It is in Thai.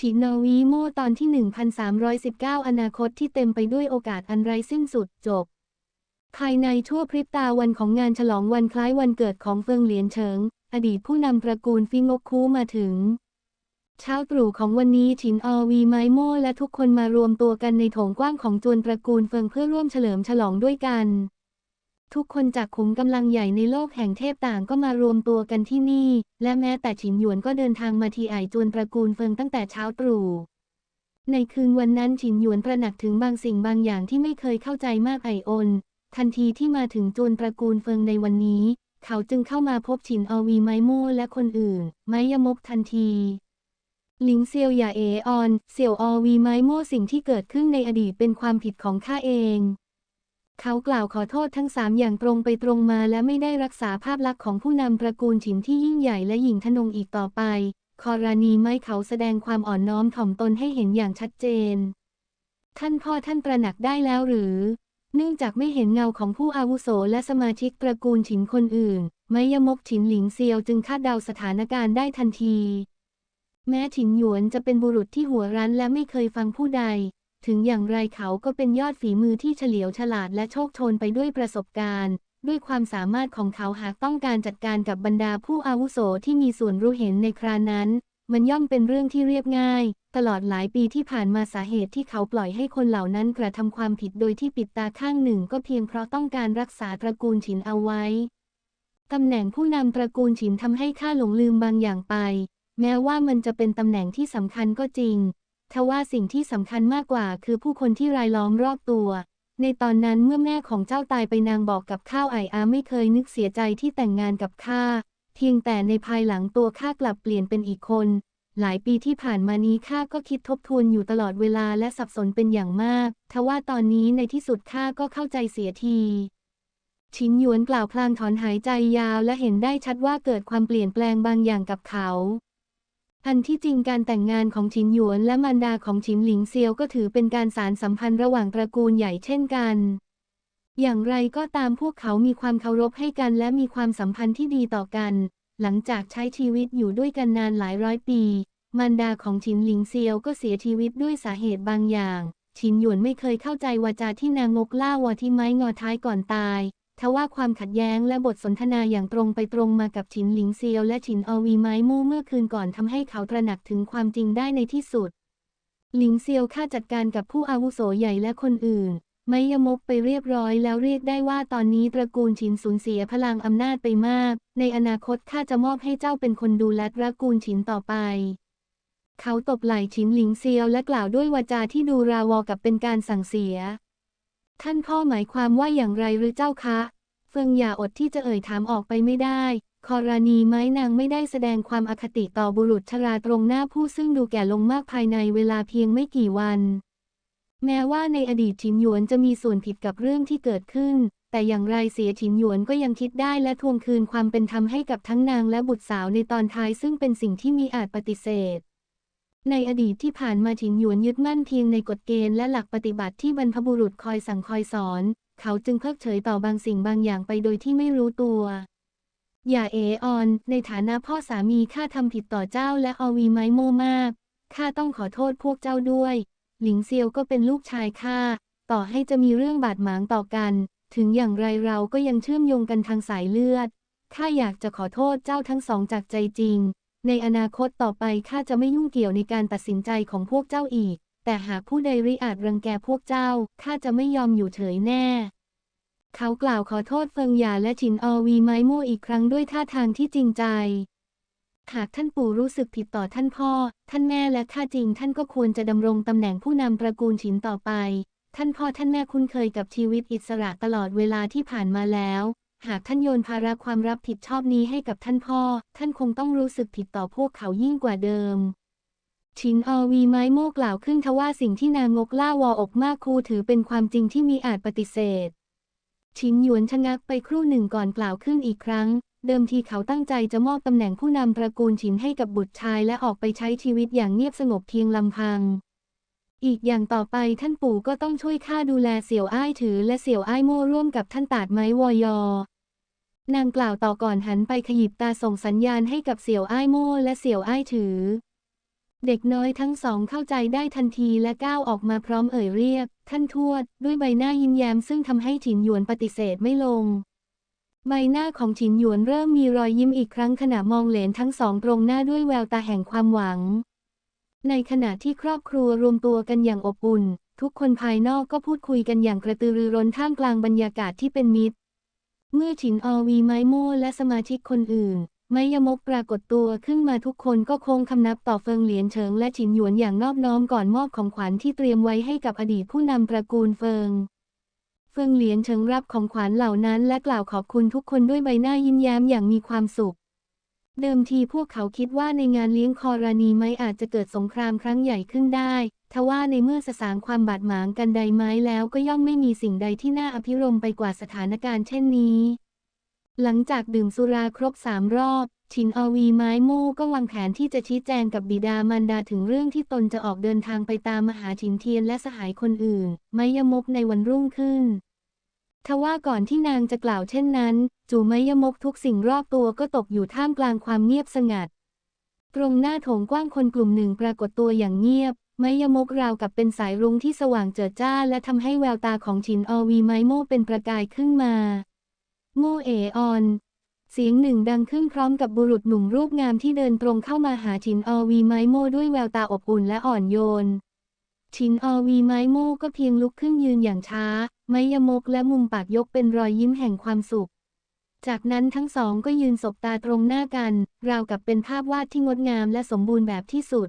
ชินอวีโมตอนที่ 1319 อนาคตที่เต็มไปด้วยโอกาสอันไร้สิ้นสุดจบ ภายในชั่วพริบตาวันของงานฉลองวันคล้ายวันเกิดของเฟิงเหลียนเฉิง อดีตผู้นำตระกูลฟิงกคูมาถึง เช้าตรู่ของวันนี้ฉินอวีไมโมและทุกคนมารวมตัวกันในโถงกว้างของจวนตระกูลเฟิงเพื่อร่วมเฉลิมฉลองด้วยกัน ทุกคนจากขุมกำลังใหญ่ในโลกแห่งเทพต่างก็มารวมตัวกันที่นี่ และแม้แต่ฉินหยวนก็เดินทางมาที่ไอจวนตระกูลเฟิงตั้งแต่เช้าตรู่ในคืนวันนั้นฉินหยวนตระหนักถึงบางสิ่งบางอย่างที่ไม่เคยเข้าใจมากไอโอนทันทีที่มาถึงจวนตระกูลเฟิงในวันนี้ เขาจึงเข้ามาพบฉินอวีไมโมและคนอื่น ไมยมกทันทีหลิงเซียวอย่าเอออนเสี่ยวอวีไมโมสิ่งที่เกิดขึ้นในอดีตเป็นความผิดของข้าเอง เขากล่าวขอโทษทั้งสามอย่างตรงไปตรงมาและไม่ได้รักษาภาพลักษณ์ของผู้นำตระกูลฉินที่ยิ่งใหญ่และหญิงทนงอีกต่อไป คอรานีไม่เขาแสดงความอ่อนน้อมถ่อมตนให้เห็นอย่างชัดเจน ท่านพ่อท่านตระหนักได้แล้วหรือ เนื่องจากไม่เห็นเงาของผู้อาวุโสและสมาชิกตระกูลฉินคนอื่น ไมยมกฉินหลิงเซียวจึงคาดเดาสถานการณ์ได้ทันที แม้ฉินหยวนจะเป็นบุรุษที่หัวรั้นและไม่เคยฟังผู้ใด ถึงอย่างไรเขาก็เป็นยอดฝีมือที่เฉลียวฉลาดและโชคชนไปด้วยประสบการณ์ ด้วยความสามารถของเขาหากต้องการจัดการกับบรรดาผู้อาวุโสที่มีส่วนรู้เห็นในครานั้น มันย่อมเป็นเรื่องที่เรียบง่าย ตลอดหลายปีที่ผ่านมาสาเหตุที่เขาปล่อยให้คนเหล่านั้นกระทำความผิดโดยที่ปิดตาข้างหนึ่งก็เพียงเพราะต้องการรักษาตระกูลฉินเอาไว้ตำแหน่งผู้นำตระกูลฉินทำให้ข้าหลงลืมบางอย่างไป แม้ว่ามันจะเป็นตำแหน่งที่สำคัญก็จริง ทว่าสิ่งที่สำคัญมากกว่าคือผู้คนที่รายล้อมรอบตัว ในตอนนั้นเมื่อแม่ของเจ้าตายไปนางบอกกับข้าวไออาไม่เคยนึกเสียใจที่แต่งงานกับข้า เพียงแต่ในภายหลังตัวข้ากลับเปลี่ยนเป็นอีกคน หลายปีที่ผ่านมานี้ข้าก็คิดทบทวนอยู่ตลอดเวลาและสับสนเป็นอย่างมาก ทว่าตอนนี้ในที่สุดข้าก็เข้าใจเสียทีชินหยวนกล่าวพลางถอนหายใจยาวและเห็นได้ชัดว่าเกิดความเปลี่ยนแปลงบางอย่างกับเขา อันที่จริงการแต่งงานของชินหยวนและมารดาของชินหลิงเซียวก็ถือเป็นการสารสัมพันธ์ระหว่างตระกูลใหญ่เช่นกัน อย่างไรก็ตามพวกเขามีความเคารพให้กันและมีความสัมพันธ์ที่ดีต่อกัน หลังจากใช้ชีวิตอยู่ด้วยกันนานหลายร้อยปี มารดาของชินหลิงเซียวก็เสียชีวิตด้วยสาเหตุบางอย่างชินหยวนไม่เคยเข้าใจวาจาที่นางงกล่าวาที่ไม้งอท้ายก่อนตาย ทว่าความขัดแย้งและบทสนทนาอย่างตรงไปตรงมากับฉินหลิงเซียวและฉินอวีไม้มู่เมื่อคืนก่อนทำให้เขาตระหนักถึงความจริงได้ในที่สุด หลิงเซียวค่าจัดการกับผู้อาวุโสใหญ่และคนอื่น ไม่ยมกไปเรียบร้อยแล้วเรียกได้ว่าตอนนี้ตระกูลฉินสูญเสียพลังอำนาจไปมาก ในอนาคตข้าจะมอบให้เจ้าเป็นคนดูแลตระกูลฉินต่อไปเขาตบไหล่ฉินหลิงเซียวและกล่าวด้วยวาจาที่ดูราวอกับเป็นการสั่งเสีย ท่านพ่อหมายความว่าอย่างไรหรือเจ้าคะ เฟิงอย่าอดที่จะเอ่ยถามออกไปไม่ได้คอรานีไม้นางไม่ได้แสดงความอคติต่อบุรุษชราตรงหน้าผู้ซึ่งดูแก่ลงมากภายในเวลาเพียงไม่กี่วัน แม้ว่าในอดีตฉินหยวนจะมีส่วนผิดกับเรื่องที่เกิดขึ้น แต่อย่างไรเสียฉินหยวนก็ยังคิดได้และทวงคืนความเป็นธรรมให้กับทั้งนางและบุตรสาวในตอนท้ายซึ่งเป็นสิ่งที่มีอาจปฏิเสธ ในอดีตที่ผ่านมาฉินหยวนยึดมั่นเพียงในกฎเกณฑ์และหลักปฏิบัติที่บรรพบุรุษคอยสั่งคอยสอน เขาจึงเพิกเฉยต่อบางสิ่งบางอย่างไปโดยที่ไม่รู้ตัว อย่าเอออน ในฐานะพ่อสามีข้าทำผิดต่อเจ้าและอวีไม้โมมาก ข้าต้องขอโทษพวกเจ้าด้วย หลิงเซียวก็เป็นลูกชายข้า ต่อให้จะมีเรื่องบาดหมางต่อกัน ถึงอย่างไรเราก็ยังเชื่อมโยงกันทางสายเลือด ข้าอยากจะขอโทษเจ้าทั้งสองจากใจจริง ในอนาคตต่อไปข้าจะไม่ยุ่งเกี่ยวในการตัดสินใจของพวกเจ้าอีก แต่หากผู้ใดริอาจรังแกพวกเจ้าข้าจะไม่ยอมอยู่เฉยแน่ เขากล่าวขอโทษเฟิงหยาและฉินอวีไม้โม่อีกครั้งด้วยท่าทางที่จริงใจ หากท่านปู่รู้สึกผิดต่อท่านพ่อ ท่านแม่และข้าจริง ท่านก็ควรจะดำรงตำแหน่งผู้นำตระกูลฉินต่อไป ท่านพ่อท่านแม่คุ้นเคยกับชีวิตอิสระตลอดเวลาที่ผ่านมาแล้ว หากท่านโยนภาระความรับผิดชอบนี้ให้กับท่านพ่อ ท่านคงต้องรู้สึกผิดต่อพวกเขายิ่งกว่าเดิมชินอวีไม้โมกล่าวขึ้นทว่าสิ่งที่นางงกล่าวออกมากคูถือเป็นความจริงที่มีอาจปฏิเสธ ชินหยวนชะงักไปครู่หนึ่งก่อนกล่าวขึ้นอีกครั้ง เดิมทีเขาตั้งใจจะมอบตำแหน่งผู้นำตระกูลฉินให้กับบุตรชายและออกไปใช้ชีวิตอย่างเงียบสงบเพียงลำพัง อีกอย่างต่อไปท่านปู่ก็ต้องช่วยข้าดูแลเสี่ยวอ้ายถือและเสี่ยวอ้ายโม่ร่วมกับท่านตาดไม้วอยอ นางกล่าวต่อก่อนหันไปขยิบตาส่งสัญญาณให้กับเสี่ยวอ้ายโม่และเสี่ยวอ้ายถือ เด็กน้อยทั้งสองเข้าใจได้ทันทีและก้าวออกมาพร้อมเอ่ยเรียก ท่านทวด ด้วยใบหน้ายิ้มแย้มซึ่งทำให้ฉินหยวนปฏิเสธไม่ลง ใบหน้าของฉินหยวนเริ่มมีรอยยิ้มอีกครั้งขณะมองเหลนทั้งสองตรงหน้าด้วยแววตาแห่งความหวัง ในขณะที่ครอบครัวรวมตัวกันอย่างอบอุ่น ทุกคนภายนอกก็พูดคุยกันอย่างกระตือรือร้นท่ามกลางบรรยากาศที่เป็นมิตร เมื่อฉินอวีไม้โม่และสมาชิกคนอื่น ไมยมกปรากฏตัวขึ้นมาทุกคนก็คงคำนับต่อเฟิงเหลียนเฉิงและฉินหยวนอย่างนอบน้อมก่อนมอบของขวัญที่เตรียมไว้ให้กับอดีตผู้นำตระกูลเฟิง เฟิงเหลียนเฉิงรับของขวัญเหล่านั้น และกล่าวขอบคุณทุกคนด้วยใบหน้ายิ้มแย้มอย่างมีความสุข เดิมทีพวกเขาคิดว่าในงานเลี้ยงคอรานีไม้อาจจะเกิดสงครามครั้งใหญ่ขึ้นได้ทว่าในเมื่อสสางความบาดหมางกันใดไม้แล้วก็ย่อมไม่มีสิ่งใดที่น่าอภิรมไปกว่าสถานการณ์เช่นนี้ หลังจากดื่มสุราครบสามรอบชินอวีไม้โม่ก็วางแผนที่จะชี้แจงกับบิดามารดาถึงเรื่องที่ตนจะออกเดินทางไปตามมหาชินเทียนและสหายคนอื่น ไมยมกในวันรุ่งขึ้น ทว่าก่อนที่นางจะกล่าวเช่นนั้น จู่ไมยมกทุกสิ่งรอบตัวก็ตกอยู่ท่ามกลางความเงียบสงัด ตรงหน้าโถงกว้างคนกลุ่มหนึ่งปรากฏตัวอย่างเงียบ ไมยมกราวกับเป็นสายรุ้งที่สว่างเจิดจ้า และทำให้แววตาของชินอวีไมโมเป็นประกายขึ้นมา โมเอออน เสียงหนึ่งดังขึ้นพร้อมกับบุรุษหนุ่มรูปงามที่เดินตรงเข้ามาหาชินอวีไมโมด้วยแววตาอบอุ่นและอ่อนโยน ชินอวีไม้โมก็เพียงลุกขึ้นยืนอย่างช้า ไม้ยมกและมุมปากยกเป็นรอยยิ้มแห่งความสุข จากนั้นทั้งสองก็ยืนสบตาตรงหน้ากัน ราวกับเป็นภาพวาดที่งดงามและสมบูรณ์แบบที่สุด